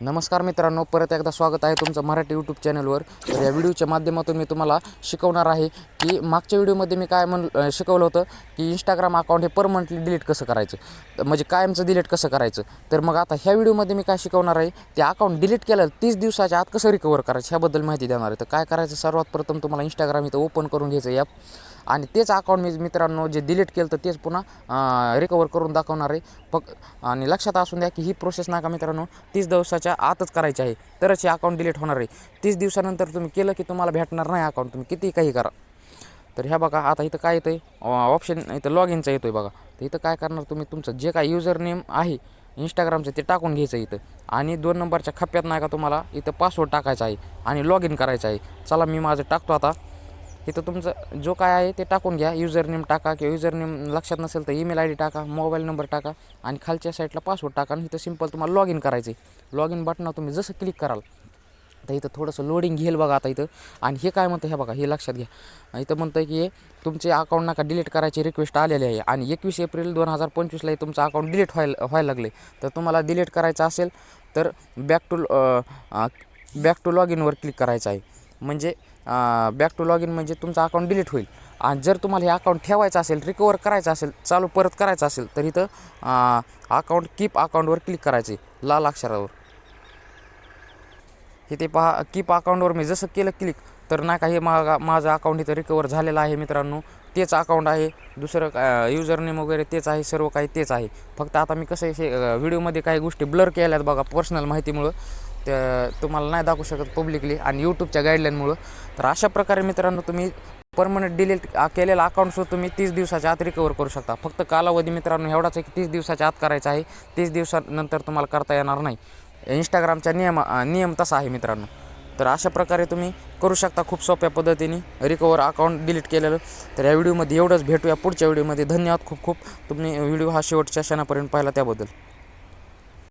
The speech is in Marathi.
नमस्कार मित्रांनो परत एकदा स्वागत आहे तुमचं मराठी यूट्यूब चॅनलवर तर या व्हिडिओच्या माध्यमातून मी तुम्हाला शिकवणार आहे की मागच्या व्हिडिओमध्ये मी काय म्हण शिकवलं होतं की इंस्टाग्राम अकाउंट हे परमनंटली डिलीट कसं करायचं? म्हणजे कायमचं डिलीट कसं करायचं? तर मग आता ह्या व्हिडिओमध्ये मी काय शिकवणार आहे ते अकाउंट डिलीट केलं तीस दिवसाच्या आत कसं रिकवर करायचं? ह्याबद्दल माहिती देणार आहे. तर काय करायचं? सर्वात प्रथम तुम्हाला इंस्टाग्राम इथं ओपन करून घ्यायचं ॲप आणि तेच अकाउंट मी मित्रांनो जे डिलीट केलं तर तेच पुन्हा रिकवर करून दाखवणार आहे. फक्त आणि लक्षात असून द्या की ही प्रोसेस नका मित्रांनो तीस दिवसाच्या आतच करायची आहे. तरच हे अकाउंट डिलीट होणार आहे. तीस दिवसानंतर तुम्ही केलं की तुम्हाला भेटणार नाही अकाउंट तुम्ही किती काही करा. तर ह्या बघा आता इथं काय येतं आहे ऑप्शन इथं लॉग इनचा येतो आहे बघा. तर इथं काय करणार तुम्ही? तुमचं जे काय युजर नेम आहे इंस्टाग्रामचं ते टाकून घ्यायचं इथं. आणि दोन नंबरच्या खप्प्यात नाही का तुम्हाला इथं पासवर्ड टाकायचा आहे आणि लॉग इन करायचं आहे. चला मी माझं टाकतो आता. इथं तुमचं जो काय आहे ते टाकून घ्या. युजर नेम टाका किंवा युजर नेम लक्षात नसेल तर ईमेल आय डी टाका मोबाईल नंबर टाका आणि खालच्या साईडला पासवर्ड टाका आणि इथं सिंपल तुम्हाला लॉग इन करायचं आहे लॉग इन बटनावर तुम्ही जसं क्लिक कराल. तर इथं थोडंसं लोडिंग घेईल बघा आता इथं. आणि हे काय म्हणतं हे बघा हे लक्षात घ्या. इथं म्हणतं की तुमचे अकाउंट नका डिलीट करायची रिक्वेस्ट आलेली आहे. आणि एकवीस एप्रिल दोन हजार पंचवीसला तुमचं अकाउंट डिलीट व्हायला व्हायला लागले. तर तुम्हाला डिलीट करायचं असेल तर back to back to log इनवर click करायचं आहे. म्हणजे बॅक टू लॉग इन म्हणजे तुमचं अकाउंट डिलीट होईल. आणि जर तुम्हाला हे अकाउंट ठेवायचं असेल रिकवर करायचं असेल चालू परत करायचं असेल तर इथं अकाउंट कीप अकाउंटवर क्लिक करायचं आहे लाल अक्षरावर. इथे पहा कीप अकाउंटवर मी जसं केलं क्लिक तर नाही का हे मा माझं अकाउंट इथं रिकवर झालेलं आहे मित्रांनो. तेच अकाउंट आहे. दुसरं युजर नेम वगैरे तेच आहे सर्व काही तेच आहे. फक्त आता मी कसं हे व्हिडिओमध्ये काही गोष्टी ब्लर केल्यात बघा पर्सनल माहितीमुळं. त्या तुम्हाला नाही दाखवू शकत पब्लिकली आणि यूट्यूबच्या गाईडलाईनमुळं तर अशा प्रकारे मित्रांनो तुम्ही परमनंट डिलीट केलेला अकाउंटसुद्धा तुम्ही तीस दिवसाच्या आत रिकवर करू शकता. फक्त कालावधी मित्रांनो एवढाच आहे की तीस दिवसाच्या आत करायचा आहे. तीस दिवसानंतर तुम्हाला करता येणार नाही. इंस्टाग्रामचा नियम नियम तसा आहे मित्रांनो. तर अशा प्रकारे तुम्ही करू शकता खूप सोप्या पद्धतीने रिकवर अकाउंट डिलीट केलेलं. तर या व्हिडिओमध्ये एवढंच. भेटूया पुढच्या व्हिडिओमध्ये धन्यवाद खूप खूप. तुम्ही व्हिडिओ हा शेवटच्या क्षणापर्यंत पाहिला त्याबद्दल.